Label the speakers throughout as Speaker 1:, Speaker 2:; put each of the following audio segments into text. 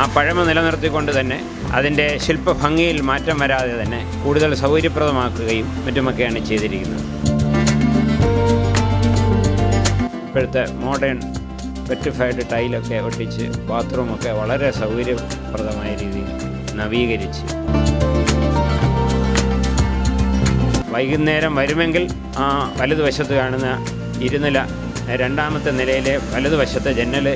Speaker 1: ആ പഴമ നിലനിർത്തിക്കൊണ്ട് തന്നെ അതിന്റെ ശില്പഭംഗിയിൽ മാറ്റം വരാതെ തന്നെ കൂടുതൽ സൗകര്യപ്രദമാക്കുകയും മറ്റുമൊക്കെയാണ് ചെയ്തിരിക്കുന്നത്. ഇപ്പോഴത്തെ മോഡേൺ പെറ്റിഫൈഡ് ടൈലൊക്കെ ഒട്ടിച്ച് ബാത്റൂമൊക്കെ വളരെ സൗകര്യപ്രദമായ രീതിയിൽ നവീകരിച്ച്. വൈകുന്നേരം വരുമെങ്കിൽ ആ വലതുവശത്ത് കാണുന്ന ഇരുനില രണ്ടാമത്തെ നിലയിലെ വലതുവശത്തെ ജനൽ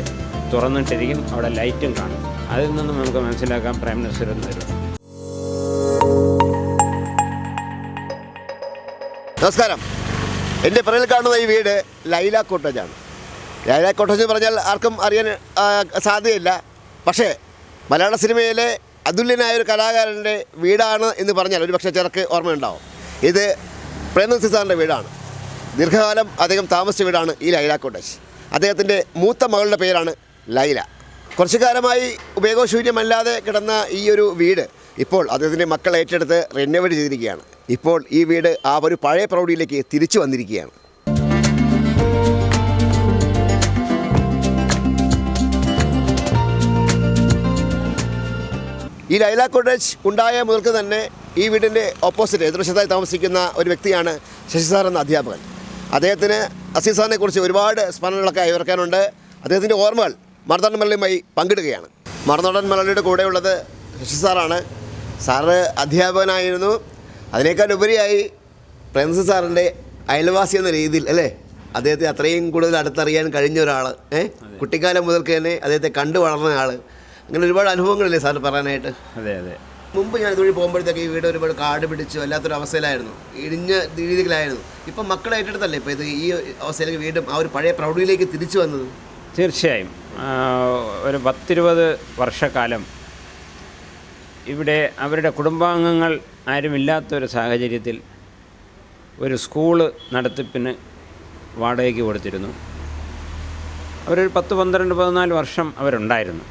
Speaker 1: തുറന്നിട്ടിരിക്കും. അവിടെ ലൈറ്റും കാണും. അതിൽ നിന്നും നമുക്ക് മനസ്സിലാക്കാം പ്രൈം മിനിസ്റ്റർ എന്ന് വരുന്നത്
Speaker 2: നമസ്കാരം. എന്റെ പിറകിൽ കാണുന്ന ഈ വീട് ലൈല കോട്ടേജാണ് ലൈല കോട്ടേജ് എന്ന് പറഞ്ഞാൽ ആർക്കും അറിയാൻ സാധ്യതയില്ല. പക്ഷേ മലയാള സിനിമയിലെ അതുല്യനായ ഒരു കലാകാരന്റെ വീടാണ് എന്ന് പറഞ്ഞാൽ ഒരു പക്ഷേ ചിലർക്ക് ഓർമ്മയുണ്ടാവും. ഇത് പ്രേംനസി സാറിന്റെ വീടാണ്. ദീർഘകാലം അദ്ദേഹം താമസിച്ച വീടാണ് ഈ ലൈല കോട്ടേജ്. അദ്ദേഹത്തിന്റെ മൂത്ത മകളുടെ പേരാണ് ലൈല. കുറച്ചു കാലമായി ഉപയോഗശൂന്യമല്ലാതെ കിടന്ന ഈ ഒരു വീട് ഇപ്പോൾ അദ്ദേഹത്തിന്റെ മക്കൾ ഏറ്റെടുത്ത് റെനോവേറ്റ് ചെയ്തിരിക്കുകയാണ്. ഇപ്പോൾ ഈ വീട് ആ ഒരു പഴയ പ്രൗഢിയിലേക്ക് തിരിച്ചു വന്നിരിക്കുകയാണ്. ഈ ലൈല കോട്ടേജ് ഉണ്ടായ മുതൽക്ക് തന്നെ ഈ വീടിന്റെ ഓപ്പോസിറ്റ് എതിർവശത്തായി താമസിക്കുന്ന ഒരു വ്യക്തിയാണ് ശശി സാർ എന്ന അധ്യാപകൻ. അദ്ദേഹത്തിന് അസീസാറിനെ കുറിച്ച് ഒരുപാട് സ്മരണകളൊക്കെ അയവർക്കാനുണ്ട് അദ്ദേഹത്തിന്റെ ഓർമ്മകൾ മറുനാടൻ മലയുമായി പങ്കിടുകയാണ്. മറുനാടൻ മലയുടെ കൂടെയുള്ളത് ശശി സാറാണ്. സാറ് അധ്യാപകനായിരുന്നു. അതിനേക്കാൾ ഉപരിയായി പ്രേംസി സാറിന്റെ അയൽവാസി എന്ന രീതിയിൽ അല്ലേ? അദ്ദേഹത്തെ അത്രയും കൂടുതൽ അടുത്തറിയാൻ കഴിഞ്ഞ ഒരാൾ ഏഹ് കുട്ടിക്കാലം മുതൽക്ക് തന്നെ അദ്ദേഹത്തെ കണ്ടു വളർന്ന ആൾ അങ്ങനെ ഒരുപാട് അനുഭവങ്ങളില്ലേ സാർ പറയാനായിട്ട്?
Speaker 1: അതെ അതെ.
Speaker 2: മുമ്പ് ഞാൻ ഇതുവഴി പോകുമ്പോഴത്തേക്ക് ഈ വീട് ഒരുപാട് കാട് പിടിച്ചു വല്ലാത്തൊരു അവസ്ഥയിലായിരുന്നു. ഇടിഞ്ഞ രീതിയിലായിരുന്നു. ഇപ്പം മക്കളെ ഏറ്റെടുത്തല്ലേ ഇപ്പോൾ ഇത് ഈ അവസ്ഥയിലേക്ക് വീണ്ടും ആ ഒരു പഴയ പ്രൗഢിയിലേക്ക് തിരിച്ചു വന്നത്?
Speaker 1: തീർച്ചയായും. ഒരു പത്തിരുപത് വർഷക്കാലം ഇവിടെ അവരുടെ കുടുംബാംഗങ്ങൾ ആരുമില്ലാത്തൊരു സാഹചര്യത്തിൽ ഒരു സ്കൂൾ നടത്തിപ്പിന് വാടകയ്ക്ക് കൊടുത്തിരുന്നു. അവരൊരു പത്ത് പന്ത്രണ്ട് പതിനാല് വർഷം അവരുണ്ടായിരുന്നു.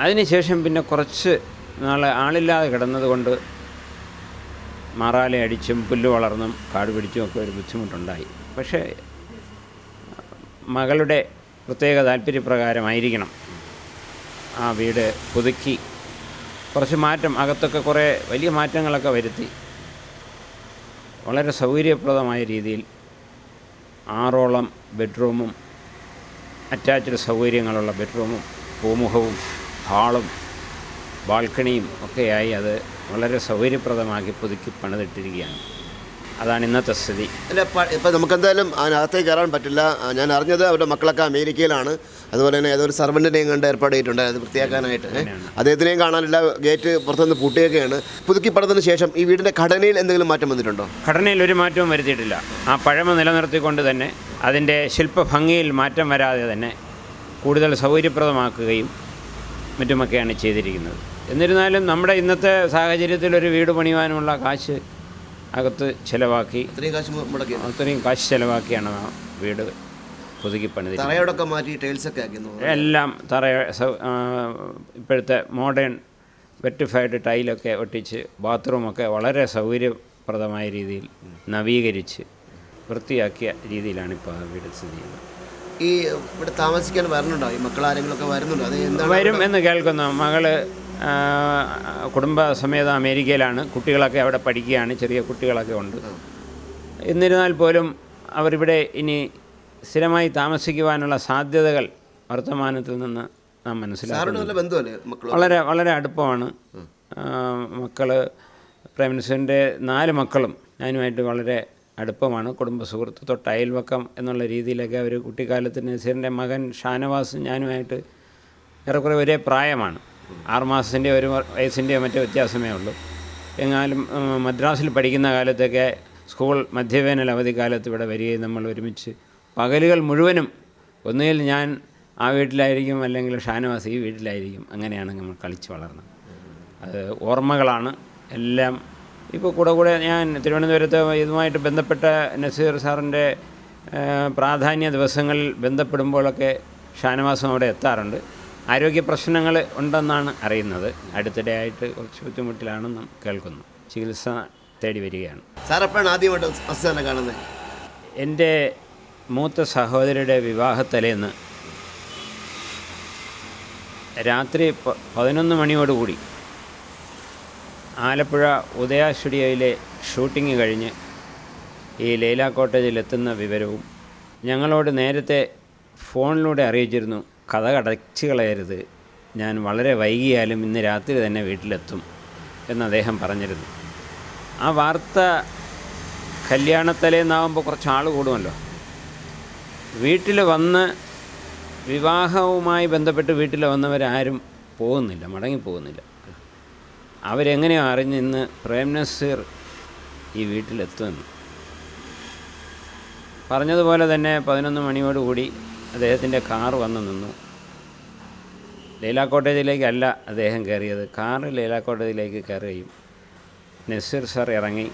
Speaker 1: അതിനുശേഷം പിന്നെ കുറച്ച് നാൾ ആളില്ലാതെ കിടന്നതുകൊണ്ട് മാറാലെ അടിച്ചും പുല്ല് വളർന്നും കാട് പിടിച്ചും ഒക്കെ ഒരു ബുദ്ധിമുട്ടുണ്ടായി. പക്ഷേ മകളുടെ പ്രത്യേക താല്പര്യപ്രകാരമായിരിക്കണം. ആ വീട് പുതുക്കി കുറച്ച് മാറ്റം അകത്തൊക്കെ കുറേ വലിയ മാറ്റങ്ങളൊക്കെ വരുത്തി. വളരെ സൗകര്യപ്രദമായ രീതിയിൽ ആറോളം ബെഡ്റൂമും അറ്റാച്ച്ഡ് സൗകര്യങ്ങളുള്ള ബെഡ്റൂമും പൂമുഖവും ഹാളും ബാൽക്കണിയും ഒക്കെയായി അത് വളരെ സൗകര്യപ്രദമാക്കി പുതുക്കി പണിതിട്ടിരിക്കുകയാണ്. അതാണ് ഇന്നത്തെ സ്ഥിതി.
Speaker 2: അല്ല ഇപ്പം നമുക്കെന്തായാലും അതിനകത്തേക്ക് കയറാൻ പറ്റില്ല. ഞാൻ അറിഞ്ഞത് അവരുടെ മക്കളൊക്കെ അമേരിക്കയിലാണ്. അതുപോലെ തന്നെ ഏതൊരു സർവന്റിനെയും കണ്ട് ഏർപ്പാട് ചെയ്തിട്ടുണ്ട്. അത് വൃത്തിയാക്കാനായിട്ട്. അദ്ദേഹത്തിനെയും കാണാനില്ല. ഗേറ്റ് പുറത്തുനിന്ന് പൂട്ടിയൊക്കെയാണ്. പുതുക്കി പടത്തിന് ശേഷം ഈ വീടിന്റെ ഘടനയിൽ എന്തെങ്കിലും മാറ്റം വന്നിട്ടുണ്ടോ?
Speaker 1: ഘടനയിൽ ഒരു മാറ്റവും വരുത്തിയിട്ടില്ല. ആ പഴമ നിലനിർത്തിക്കൊണ്ട് തന്നെ അതിന്റെ ശില്പഭംഗിയിൽ മാറ്റം വരാതെ തന്നെ കൂടുതൽ സൗകര്യപ്രദമാക്കുകയും മറ്റുമൊക്കെയാണ് ചെയ്തിരിക്കുന്നത്. എന്നിരുന്നാലും നമ്മുടെ ഇന്നത്തെ സാഹചര്യത്തിൽ ഒരു വീട് പണിയുവാനുള്ള കാശ് അകത്ത് ചിലവാക്കി
Speaker 2: ഇത്രയും കാശ് മുടക്കി
Speaker 1: അത്രയും കാശ് ചിലവാക്കിയാണ് ആ വീട് പുതുക്കി പണിത്
Speaker 2: തറയോടൊക്കെ മാറ്റി ടൈൽസൊക്കെ ആക്കി
Speaker 1: എല്ലാം തറ ഇപ്പോഴത്തെ മോഡേൺ വെറ്റിഫൈഡ് ടൈലൊക്കെ ഒട്ടിച്ച് ബാത്റൂമൊക്കെ വളരെ സൗകര്യപ്രദമായ രീതിയിൽ നവീകരിച്ച് വൃത്തിയാക്കിയ രീതിയിലാണ് ഇപ്പോൾ ആ വീട് സ്ഥിതി ചെയ്യുന്നത്.
Speaker 2: ഈ ഇവിടെ താമസിക്കാൻ വരുന്നുണ്ടോ ഈ മക്കൾ ആരെങ്കിലുമൊക്കെ വരുന്നുണ്ടോ? അത്
Speaker 1: വരും എന്ന് കേൾക്കുന്നു. മകൾ കുടുംബസമേതം അമേരിക്കയിലാണ്. കുട്ടികളൊക്കെ അവിടെ പഠിക്കുകയാണ്. ചെറിയ കുട്ടികളൊക്കെ ഉണ്ട്. എന്നിരുന്നാൽ പോലും അവരിവിടെ ഇനി സ്ഥിരമായി താമസിക്കുവാനുള്ള സാധ്യതകൾ വർത്തമാനത്തിൽ നിന്ന് നാം മനസ്സിലാക്കുന്നു. വളരെ വളരെ അടുപ്പമാണ്. മക്കൾ പ്രൈം മിനിസ്റ്ററിന്റെ നാല് മക്കളും ഞാനുമായിട്ട് വളരെ അടുപ്പമാണ്. കുടുംബ സുഹൃത്ത് തൊട്ട് അയൽവക്കം എന്നുള്ള രീതിയിലൊക്കെ അവർ കുട്ടിക്കാലത്ത് നസീറിന്റെ മകൻ ഷാനവാസ് ഞാനുമായിട്ട് ഏറെക്കുറെ ഒരേ പ്രായമാണ്. ആറുമാസത്തിന്റെ ഒരു വയസ്സിന്റെയോ മറ്റോ വ്യത്യാസമേ ഉള്ളൂ. എങ്ങാലും മദ്രാസിൽ പഠിക്കുന്ന കാലത്തൊക്കെ സ്കൂൾ മധ്യവേനൽ അവധിക്കാലത്ത് ഇവിടെ വരികയും നമ്മൾ ഒരുമിച്ച് പകലുകൾ മുഴുവനും ഒന്നുകിൽ ഞാൻ ആ വീട്ടിലായിരിക്കും അല്ലെങ്കിൽ ഷാനവാസ് ഈ വീട്ടിലായിരിക്കും. അങ്ങനെയാണ് നമ്മൾ കളിച്ച് വളർന്നത്. അത് ഓർമ്മകളാണ്. എല്ലാം ഇപ്പോൾ കൂടെ കൂടെ ഞാൻ തിരുവനന്തപുരത്ത് ഇതുമായിട്ട് ബന്ധപ്പെട്ട നസീർ സാറിന്റെ പ്രാധാന്യ ദിവസങ്ങളിൽ ബന്ധപ്പെടുമ്പോഴൊക്കെ ഷാനവാസം അവിടെ എത്താറുണ്ട്. ആരോഗ്യ പ്രശ്നങ്ങൾ ഉണ്ടെന്നാണ് അറിയുന്നത്. അടുത്തിടെയായിട്ട് കുറച്ച് ബുദ്ധിമുട്ടിലാണെന്നും കേൾക്കുന്നു. ചികിത്സ തേടി വരികയാണ്.
Speaker 2: സാറപ്പാണ് ആദ്യമായിട്ട് കാണുന്നത്?
Speaker 1: എന്റെ മൂത്ത സഹോദരിയുടെ വിവാഹത്തലേന്ന് രാത്രി പതിനൊന്ന് മണിയോടുകൂടി ആലപ്പുഴ ഉദയ സ്റ്റുഡിയോയിലെ ഷൂട്ടിംഗ് കഴിഞ്ഞ് ഈ ലൈല കോട്ടേജിലെത്തുന്ന വിവരവും ഞങ്ങളോട് നേരത്തെ ഫോണിലൂടെ അറിയിച്ചിരുന്നു. കഥ കടച്ചു കളയരുത്. ഞാൻ വളരെ വൈകിയാലും ഇന്ന് രാത്രി തന്നെ വീട്ടിലെത്തും എന്ന് അദ്ദേഹം പറഞ്ഞിരുന്നു. ആ വാർത്ത കല്യാണത്തലേന്നാവുമ്പോൾ കുറച്ച് ആൾ കൂടുമല്ലോ. വീട്ടിൽ വന്ന് വിവാഹവുമായി ബന്ധപ്പെട്ട് വീട്ടിൽ വന്നവരാരും പോകുന്നില്ല മടങ്ങി പോകുന്നില്ല. അവരെങ്ങനെയോ അറിഞ്ഞ് ഇന്ന് പ്രേം നസീർ ഈ വീട്ടിലെത്തുമെന്ന്. പറഞ്ഞതുപോലെ തന്നെ പതിനൊന്ന് മണിയോടുകൂടി അദ്ദേഹത്തിന്റെ കാർ വന്ന് നിന്നു. ലൈല കോട്ടേജിലേക്കല്ല അദ്ദേഹം കയറിയത്. കാറ് ലൈല കോട്ടേജിലേക്ക് കയറുകയും നസീർ സാർ ഇറങ്ങി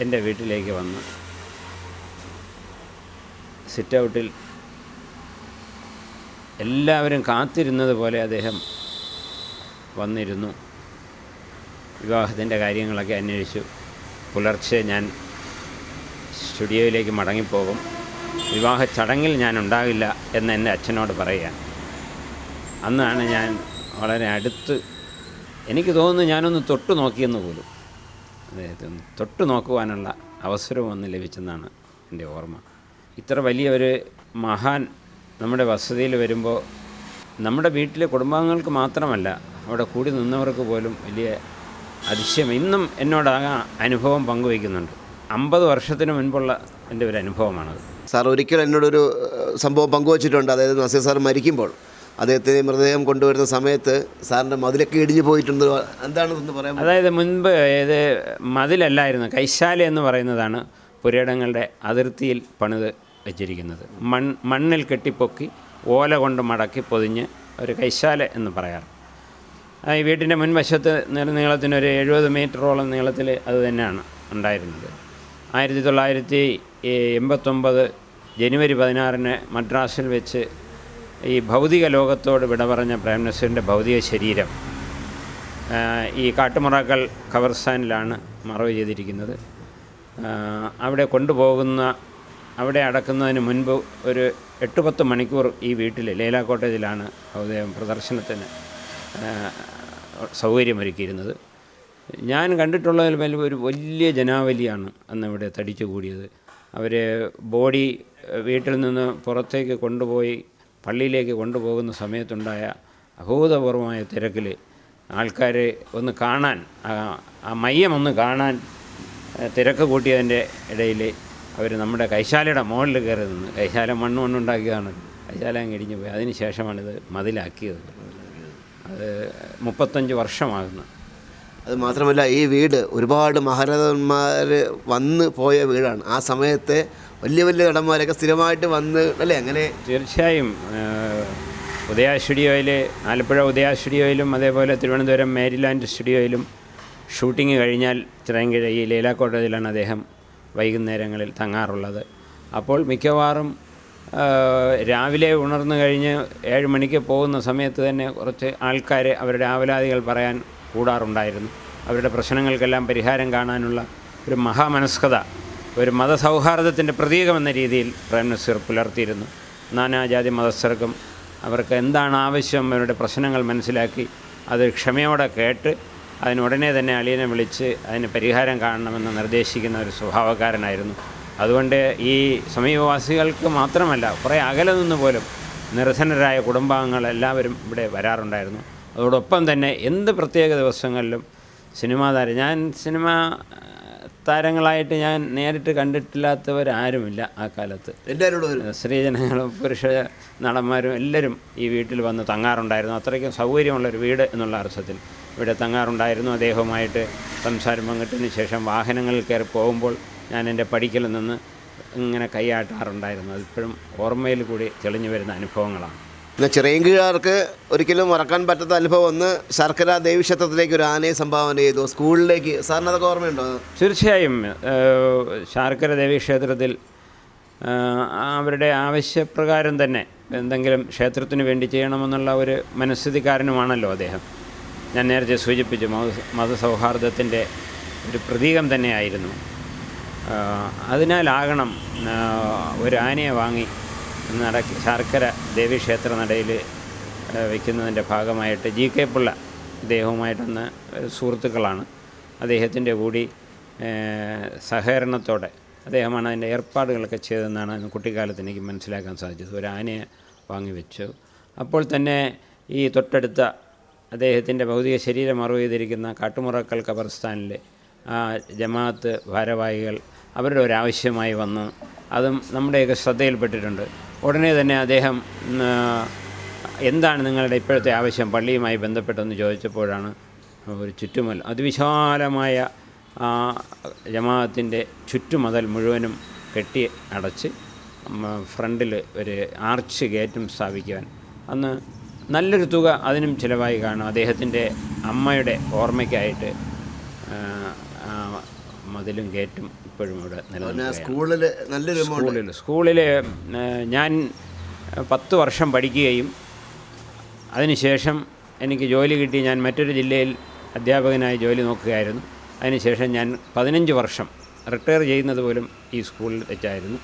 Speaker 1: എന്റെ വീട്ടിലേക്ക് വന്ന്. സിറ്റ് ഔട്ടിൽ എല്ലാവരും കാത്തിരുന്നത് പോലെ അദ്ദേഹം വന്നിരുന്നു. വിവാഹത്തിന്റെ കാര്യങ്ങളൊക്കെ അന്വേഷിച്ചു. പുലർച്ചെ ഞാൻ സ്റ്റുഡിയോയിലേക്ക് മടങ്ങിപ്പോകും. വിവാഹ ചടങ്ങിൽ ഞാൻ ഉണ്ടാകില്ല എന്ന് എന്റെ അച്ഛനോട് പറയുക അന്നാണ് ഞാൻ വളരെ അടുത്ത് എനിക്ക് തോന്നുന്നു ഞാനൊന്ന് തൊട്ട് നോക്കിയെന്ന് പോലും. അദ്ദേഹത്തെ തൊട്ട് നോക്കുവാനുള്ള അവസരവും ഒന്ന് ലഭിച്ചെന്നാണ് എന്റെ ഓർമ്മ. ഇത്ര വലിയ ഒരു മഹാൻ നമ്മുടെ വസതിയിൽ വരുമ്പോൾ നമ്മുടെ വീട്ടിലെ കുടുംബാംഗങ്ങൾക്ക് മാത്രമല്ല അവിടെ കൂടി നിന്നവർക്ക് പോലും വലിയ അതിശയം. ഇന്നും എന്നോട് ആ അനുഭവം പങ്കുവയ്ക്കുന്നുണ്ട്. അമ്പത് വർഷത്തിന് മുൻപുള്ള എന്റെ ഒരു അനുഭവമാണത്.
Speaker 2: സാർ ഒരിക്കലും എന്നോടൊരു സംഭവം പങ്കുവച്ചിട്ടുണ്ട്. അതായത് നസീർ സാർ മരിക്കുമ്പോൾ അദ്ദേഹത്തിന് മൃതദേഹം കൊണ്ടുവരുന്ന സമയത്ത് സാറിന്റെ മതിലൊക്കെ ഇടിഞ്ഞു പോയിട്ടുണ്ട്. എന്താണെന്ന് പറയാം
Speaker 1: അതായത് മുൻപ് ഇത് മതിലല്ലായിരുന്നു കൈശാല എന്ന് പറയുന്നതാണ് പുരയിടങ്ങളുടെ അതിർത്തിയിൽ പണിത് വെച്ചിരിക്കുന്നത്. മൺ മണ്ണിൽ കെട്ടിപ്പൊക്കി ഓല കൊണ്ട് മടക്കി പൊതിഞ്ഞ് ഒരു കൈശാല എന്ന് പറയാറ്. ഈ വീട്ടിന്റെ മുൻവശത്ത് നീള- നീളത്തിന് ഒരു എഴുപത് മീറ്ററോളം നീളത്തിൽ അത് തന്നെയാണ് ഉണ്ടായിരുന്നത്. ആയിരത്തി തൊള്ളായിരത്തി എൺപത്തൊമ്പത് ജനുവരി പതിനാറിന് മദ്രാസിൽ വെച്ച് ഈ ഭൗതിക ലോകത്തോട് വിട പറഞ്ഞ പ്രേംനസീറിന്റെ ഭൗതിക ശരീരം ഈ കാട്ടുമുറാക്കൽ ഖബർസ്ഥാനിലാണ് മറവ് ചെയ്തിരിക്കുന്നത്. അവിടെ കൊണ്ടുപോകുന്ന അവിടെ അടക്കുന്നതിന് മുൻപ് ഒരു എട്ട് പത്ത് മണിക്കൂർ ഈ വീട്ടിൽ ലൈല കോട്ടേജിലാണ് ഭൗതികം പ്രദർശനത്തിന് സൗകര്യമൊരുക്കിയിരുന്നത്. ഞാൻ കണ്ടിട്ടുള്ളതിൽ വലിയ ഒരു വലിയ ജനാവലിയാണ് അന്ന് ഇവിടെ തടിച്ചു കൂടിയത്. അവർ ബോഡി വീട്ടിൽ നിന്ന് പുറത്തേക്ക് കൊണ്ടുപോയി പള്ളിയിലേക്ക് കൊണ്ടുപോകുന്ന സമയത്തുണ്ടായ അഭൂതപൂർവമായ തിരക്കിൽ ആൾക്കാരെ ഒന്ന് കാണാൻ ആ- മയ്യം ഒന്ന് കാണാൻ തിരക്ക് കൂട്ടിയതിന്റെ ഇടയിൽ അവർ നമ്മുടെ കൈശാലയുടെ മുകളിൽ കയറി നിന്ന് കൈശാല മണ്ണ് മണ്ണുണ്ടാക്കിയതാണ്. കൈശാല ഇടിഞ്ഞു പോയി. അതിന് ശേഷമാണിത് മതിലാക്കിയത്. അത് മുപ്പത്തഞ്ച് വർഷമാകുന്നു.
Speaker 2: അത് മാത്രമല്ല ഈ വീട് ഒരുപാട് മഹാരാജന്മാർ വന്ന് പോയ വീടാണ്. ആ സമയത്തെ വലിയ വലിയ നടന്മാരൊക്കെ സ്ഥിരമായിട്ട് വന്ന് അല്ലേ? അങ്ങനെ
Speaker 1: തീർച്ചയായും ഉദയ സ്റ്റുഡിയോയിൽ ആലപ്പുഴ ഉദയ സ്റ്റുഡിയോയിലും അതേപോലെ തിരുവനന്തപുരം മേരിലാൻഡ് സ്റ്റുഡിയോയിലും ഷൂട്ടിംഗ് കഴിഞ്ഞാൽ ചിറയൻകിഴ ഈ ലീല അദ്ദേഹം വൈകുന്നേരങ്ങളിൽ തങ്ങാറുള്ളത്. അപ്പോൾ മിക്കവാറും രാവിലെ ഉണർന്നു കഴിഞ്ഞ് ഏഴ് മണിക്ക് പോകുന്ന സമയത്ത് തന്നെ കുറച്ച് ആൾക്കാർ അവരുടെ ആവലാതികൾ പറയാൻ കൂടാറുണ്ടായിരുന്നു. അവരുടെ പ്രശ്നങ്ങൾക്കെല്ലാം പരിഹാരം കാണാനുള്ള ഒരു മഹാമനസ്കത ഒരു മതസൗഹാർദ്ദത്തിന്റെ പ്രതീകമെന്ന രീതിയിൽ പ്രേം നസീർ പുലർത്തിയിരുന്നു. നാനാജാതി മതസ്ഥർക്കും അവർക്ക് എന്താണ് ആവശ്യം അവരുടെ പ്രശ്നങ്ങൾ മനസ്സിലാക്കി അത് ക്ഷമയോടെ കേട്ട് അതിനുടനെ തന്നെ അളിയനെ വിളിച്ച് അതിന് പരിഹാരം കാണണമെന്ന് നിർദ്ദേശിക്കുന്ന ഒരു സ്വഭാവക്കാരനായിരുന്നു. അതുകൊണ്ട് ഈ സമീപവാസികൾക്ക് മാത്രമല്ല കുറേ അകലെ നിന്ന് പോലും നിർധനരായ കുടുംബാംഗങ്ങൾ എല്ലാവരും ഇവിടെ വരാറുണ്ടായിരുന്നു. അതോടൊപ്പം തന്നെ എന്ത് പ്രത്യേക ദിവസങ്ങളിലും സിനിമാ താരം ഞാൻ സിനിമ താരങ്ങളായിട്ട് ഞാൻ നേരിട്ട് കണ്ടിട്ടില്ലാത്തവരാരുമില്ല ആ കാലത്ത്.
Speaker 2: എല്ലാവരോടും
Speaker 1: സ്ത്രീജനങ്ങളും പുരുഷ നടന്മാരും എല്ലാവരും ഈ വീട്ടിൽ വന്ന് തങ്ങാറുണ്ടായിരുന്നു. അത്രയ്ക്കും സൗകര്യമുള്ളൊരു വീട് എന്നുള്ള അർത്ഥത്തിൽ ഇവിടെ തങ്ങാറുണ്ടായിരുന്നു. അദ്ദേഹവുമായിട്ട് സംസാരം പങ്കിട്ടതിന് ശേഷം വാഹനങ്ങളിൽ കയറി പോകുമ്പോൾ ഞാൻ എന്റെ പഠിക്കലിൽ നിന്ന് ഇങ്ങനെ കൈയാട്ടാറുണ്ടായിരുന്നു. അതിപ്പോഴും ഓർമ്മയിൽ കൂടി തെളിഞ്ഞു വരുന്ന അനുഭവങ്ങളാണ്.
Speaker 2: പിന്നെ ചിറയൻകീഴാർക്ക് ഒരിക്കലും മറക്കാൻ പറ്റാത്ത അനുഭവം ഒന്ന് ശർക്കര ദേവീക്ഷേത്രത്തിലേക്ക് ഒരു ആനയെ സംഭാവന ചെയ്തു. സ്കൂളിലേക്ക് സാറിന് അതൊക്കെ ഓർമ്മയുണ്ടോ?
Speaker 1: തീർച്ചയായും ശർക്കര ദേവീക്ഷേത്രത്തിൽ ദേവി ക്ഷേത്രത്തിൽ അവരുടെ ആവശ്യപ്രകാരം തന്നെ എന്തെങ്കിലും ക്ഷേത്രത്തിന് വേണ്ടി ചെയ്യണമെന്നുള്ള ഒരു മനസ്ഥിതിക്കാരനുമാണല്ലോ അദ്ദേഹം. ഞാൻ നേരത്തെ സൂചിപ്പിച്ചു മത മതസൗഹാർദ്ദത്തിന്റെ ഒരു പ്രതീകം തന്നെയായിരുന്നു. അതിനാലാകണം ഒരു ആനയെ വാങ്ങി നടക്കി ശാർക്കര ദേവീക്ഷേത്ര നടയിൽ വയ്ക്കുന്നതിന്റെ ഭാഗമായിട്ട് ജി കെ പിള്ള ഇദ്ദേഹവുമായിട്ടൊന്ന് സുഹൃത്തുക്കളാണ്. അദ്ദേഹത്തിന്റെ കൂടി സഹകരണത്തോടെ അദ്ദേഹമാണ് അതിന്റെ ഏർപ്പാടുകളൊക്കെ ചെയ്തതെന്നാണ് കുട്ടിക്കാലത്ത് എനിക്ക് മനസ്സിലാക്കാൻ സാധിച്ചത്. ഒരു ആനയെ വാങ്ങിവെച്ചു അപ്പോൾ തന്നെ ഈ തൊട്ടടുത്ത അദ്ദേഹത്തിന്റെ ഭൗതിക ശരീരം മറവ് ചെയ്തിരിക്കുന്ന കാട്ടുമുറക്കൽ ഖബർസ്ഥാനിലെ ജമാഅത്ത് ഭാരവാഹികൾ അവരുടെ ഒരാവശ്യമായി വന്നു. അതും നമ്മുടെയൊക്കെ ശ്രദ്ധയിൽപ്പെട്ടിട്ടുണ്ട്. ഉടനെ തന്നെ അദ്ദേഹം എന്താണ് നിങ്ങളുടെ ഇപ്പോഴത്തെ ആവശ്യം? പള്ളിയുമായി ബന്ധപ്പെട്ടെന്ന് ചോദിച്ചപ്പോഴാണ് ഒരു ചുറ്റുമൽ അതിവിശാലമായ ആ ജമാഅത്തിന്റെ ചുറ്റുമതൽ മുഴുവനും കെട്ടി അടച്ച് ഫ്രണ്ടിൽ ഒരു ആർച്ച് ഗേറ്റും സ്ഥാപിക്കുവാൻ. അന്ന് നല്ലൊരു തുക അതിനും ചിലവായി കാണും. അദ്ദേഹത്തിന്റെ അമ്മയുടെ ഓർമ്മയ്ക്കായിട്ട് മതിലും ഗേറ്റും ഇപ്പോഴും ഇവിടെ
Speaker 2: നിലനിൽക്കുന്നത്
Speaker 1: നിലനിൽക്കുകയാണ്.
Speaker 2: സ്കൂളിൽ നല്ലൊരു
Speaker 1: സ്കൂളിൽ സ്കൂളിൽ ഞാൻ പത്ത് വർഷം പഠിക്കുകയും അതിനുശേഷം എനിക്ക് ജോലി കിട്ടി ഞാൻ മറ്റൊരു ജില്ലയിൽ അധ്യാപകനായി ജോലി നോക്കുകയായിരുന്നു. അതിനുശേഷം ഞാൻ പതിനഞ്ച് വർഷം റിട്ടയർ ചെയ്യുന്നത് പോലും ഈ സ്കൂളിൽ വെച്ചായിരുന്നു.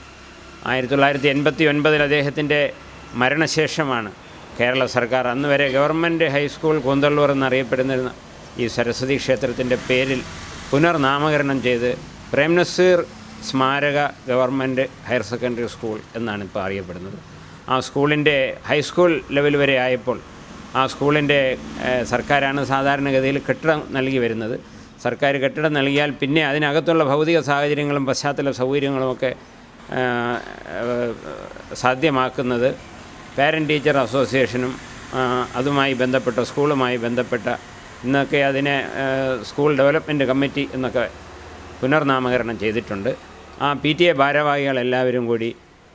Speaker 1: ആയിരത്തി തൊള്ളായിരത്തി എൺപത്തി ഒൻപതിൽ അദ്ദേഹത്തിന്റെ മരണശേഷമാണ് കേരള സർക്കാർ അന്ന് വരെ ഗവൺമെന്റ് ഹൈസ്കൂൾ കൂന്തള്ളൂർ എന്നറിയപ്പെടുന്നിരുന്ന ഈ സരസ്വതി ക്ഷേത്രത്തിന്റെ പേരിൽ പുനർനാമകരണം ചെയ്ത് പ്രേംനസീർ സ്മാരക ഗവൺമെന്റ് ഹയർ സെക്കൻഡറി സ്കൂൾ എന്നാണ് ഇപ്പോൾ അറിയപ്പെടുന്നത്. ആ സ്കൂളിന്റെ ഹൈസ്കൂൾ ലെവൽ വരെ ആയപ്പോൾ ആ സ്കൂളിന്റെ സർക്കാരാണ് സാധാരണഗതിയിൽ കെട്ടിടം നൽകി വരുന്നത്. സർക്കാർ കെട്ടിടം നൽകിയാൽ പിന്നെ അതിനകത്തുള്ള ഭൗതിക സാഹചര്യങ്ങളും പശ്ചാത്തല സൗകര്യങ്ങളുമൊക്കെ സാധ്യമാക്കുന്നത് പാരന്റ് ടീച്ചർ അസോസിയേഷനും അതുമായി ബന്ധപ്പെട്ട സ്കൂളുമായി ബന്ധപ്പെട്ട ഇന്നൊക്കെ അതിനെ സ്കൂൾ ഡെവലപ്മെന്റ് കമ്മിറ്റി എന്നൊക്കെ പുനർനാമകരണം ചെയ്തിട്ടുണ്ട്. ആ പി ടി എ ഭാരവാഹികളെല്ലാവരും കൂടി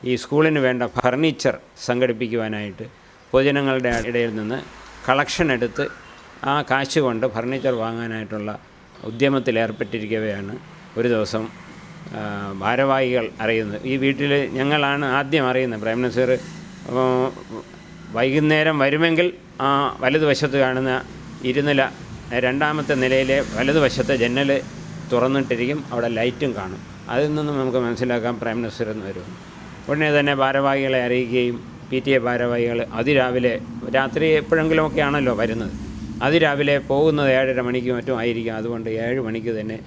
Speaker 1: ഈ സ്കൂളിന് വേണ്ട ഫർണിച്ചർ സംഘടിപ്പിക്കുവാനായിട്ട് പൊതുജനങ്ങളുടെ ഇടയിൽ നിന്ന് കളക്ഷൻ എടുത്ത് ആ കാശ് കൊണ്ട് ഫർണിച്ചർ വാങ്ങാനായിട്ടുള്ള ഉദ്യമത്തിൽ ഏർപ്പെട്ടിരിക്കവെയാണ് ഒരു ദിവസം ഭാരവാഹികൾ അറിയുന്നത്. ഈ വീട്ടിൽ ഞങ്ങളാണ് ആദ്യം അറിയുന്നത്. പ്രൈം മിനിസ്റ്റർ വൈകുന്നേരം വരുമെങ്കിൽ ആ വലതുവശത്ത് കാണുന്ന ഇരുനില രണ്ടാമത്തെ നിലയിലെ വലതുവശത്തെ ജന്നൽ തുറന്നിട്ടിരിക്കും അവിടെ ലൈറ്റും കാണും. അതിൽ നിന്നും നമുക്ക് മനസ്സിലാക്കാം പ്രൈം മിനിസ്റ്റർ എന്ന് വരും. ഉടനെ തന്നെ ഭാരവാഹികളെ അറിയിക്കുകയും പി ടി എ ഭാരവാഹികൾ അതിരാവിലെ രാത്രി എപ്പോഴെങ്കിലുമൊക്കെ ആണല്ലോ വരുന്നത്. അതിരാവിലെ പോകുന്നത് ഏഴര മണിക്ക് മറ്റും ആയിരിക്കും. അതുകൊണ്ട് ഏഴ് മണിക്ക് തന്നെ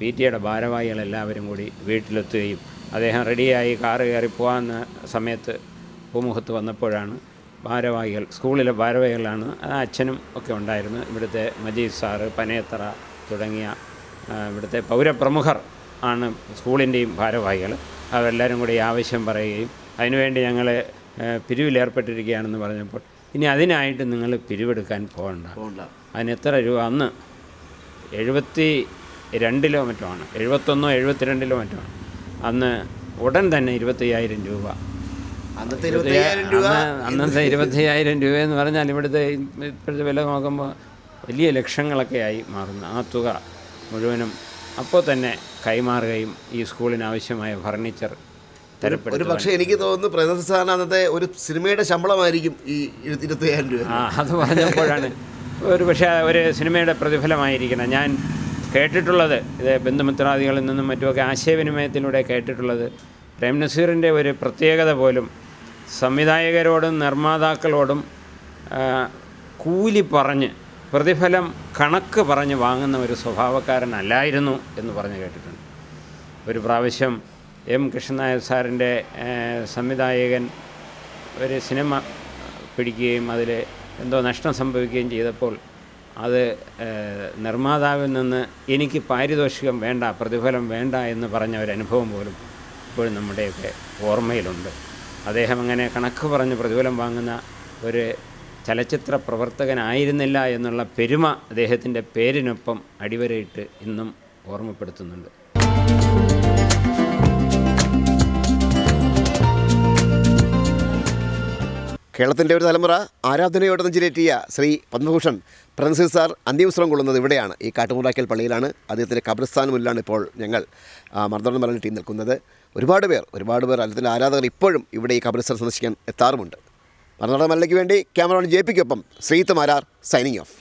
Speaker 1: പി ടി എയുടെ ഭാരവാഹികളെല്ലാവരും കൂടി വീട്ടിലെത്തുകയും അദ്ദേഹം റെഡിയായി കാറ് കയറി പോകാവുന്ന സമയത്ത് പൂമുഖത്ത് വന്നപ്പോഴാണ് ഭാരവാഹികൾ സ്കൂളിലെ ഭാരവാഹികളാണ് അച്ഛനും ഒക്കെ ഉണ്ടായിരുന്നു ഇവിടുത്തെ മജീദ് സാറ് പനേത്ര തുടങ്ങിയ ഇവിടുത്തെ പൗരപ്രമുഖർ ആണ് സ്കൂളിന്റെയും ഭാരവാഹികൾ. അവരെല്ലാവരും കൂടി ആവശ്യം പറയുകയും അതിനുവേണ്ടി ഞങ്ങൾ പിരിവിലേർപ്പെട്ടിരിക്കുകയാണെന്ന് പറഞ്ഞപ്പോൾ ഇനി അതിനായിട്ട് നിങ്ങൾ പിരിവെടുക്കാൻ പോകണ്ട. അതിന് എത്ര രൂപ? അന്ന് എഴുപത്തി രണ്ടിലോ മറ്റോ ആണ്. എഴുപത്തൊന്നോ എഴുപത്തിരണ്ടിലോ മറ്റോ ആണ്. അന്ന് ഉടൻ തന്നെ ഇരുപത്തയ്യായിരം രൂപ.
Speaker 2: അന്നത്തെ ഇരുപത്തയ്യായിരം രൂപ
Speaker 1: എന്ന് പറഞ്ഞാൽ ഇവിടുത്തെ ഇപ്പോഴത്തെ വില നോക്കുമ്പോൾ വലിയ ലക്ഷങ്ങളൊക്കെ ആയി മാറുന്ന. ആ തുക മുഴുവനും അപ്പോൾ തന്നെ കൈമാറുകയും ഈ സ്കൂളിനാവശ്യമായ ഫർണിച്ചർ
Speaker 2: ഒരു പക്ഷേ എനിക്ക് തോന്നുന്നു സാറിന് അന്നത്തെ ഒരു സിനിമയുടെ ശമ്പളമായിരിക്കും ഈ ഇരു- ഇരുപത്തയ്യായിരം രൂപ.
Speaker 1: ആ അത് പറഞ്ഞപ്പോഴാണ്. ഒരു പക്ഷേ ഒരു സിനിമയുടെ പ്രതിഫലമായിരിക്കണം. ഞാൻ കേട്ടിട്ടുള്ളത് ഇത് ബന്ധുമിത്രാദികളിൽ നിന്നും മറ്റുമൊക്കെ ആശയവിനിമയത്തിലൂടെ കേട്ടിട്ടുള്ളത് പ്രേം നസീറിന്റെ ഒരു പ്രത്യേകത പോലും സംവിധായകരോടും നിർമ്മാതാക്കളോടും കൂലി പറഞ്ഞ് പ്രതിഫലം കണക്ക് പറഞ്ഞ് വാങ്ങുന്ന ഒരു സ്വഭാവക്കാരനല്ലായിരുന്നു എന്ന് പറഞ്ഞു കേട്ടിട്ടുണ്ട്. ഒരു പ്രാവശ്യം എം കൃഷ്ണനായർ സാറിന്റെ സംവിധായകൻ ഒരു സിനിമ പിടിക്കുകയും അതിൽ എന്തോ നഷ്ടം സംഭവിക്കുകയും ചെയ്തപ്പോൾ അത് നിർമ്മാതാവിൽ നിന്ന് എനിക്ക് പാരിതോഷികം വേണ്ട പ്രതിഫലം വേണ്ട എന്ന് പറഞ്ഞ ഒരു അനുഭവം പോലും ഇപ്പോഴും നമ്മുടെയൊക്കെ ഓർമ്മയിലുണ്ട്. അദ്ദേഹം അങ്ങനെ കണക്ക് പറഞ്ഞ് പ്രതിഫലം വാങ്ങുന്ന ഒരു ചലച്ചിത്ര പ്രവർത്തകനായിരുന്നില്ല എന്നുള്ള പെരുമ അദ്ദേഹത്തിന്റെ പേരിനൊപ്പം അടിവരയിട്ട് ഇന്നും ഓർമ്മപ്പെടുത്തുന്നുണ്ട്.
Speaker 2: കേരളത്തിന്റെ ഒരു തലമുറ ആരാധനയോടെ നെഞ്ചിലേറ്റിയ ശ്രീ പത്മഭൂഷൺ പ്രൻസിൽ സാർ അന്ത്യവിശ്രമം കൊള്ളുന്നത് ഇവിടെയാണ്. ഈ കാട്ടുമുറാക്കൽ പള്ളിയിലാണ്. അദ്ദേഹത്തിന്റെ കബർസ്ഥാന് മുന്നിലാണ് ഇപ്പോൾ ഞങ്ങൾ മർദ്ദനം പറഞ്ഞ ടീം നിൽക്കുന്നത്. ഒരുപാട് പേർ ഒരുപാട് പേർ അദ്ദേഹത്തിന്റെ ആരാധകർ ഇപ്പോഴും ഇവിടെ ഈ കബർസ്ഥാൻ സന്ദർശിക്കാൻ എത്താറുമുണ്ട്. മർദ്ദനം മലയ്ക്ക് വേണ്ടി ക്യാമറമാൻ ജെ പിക്കൊപ്പം ശ്രീത്ത് മാരാർ സൈനിങ് ഓഫ്.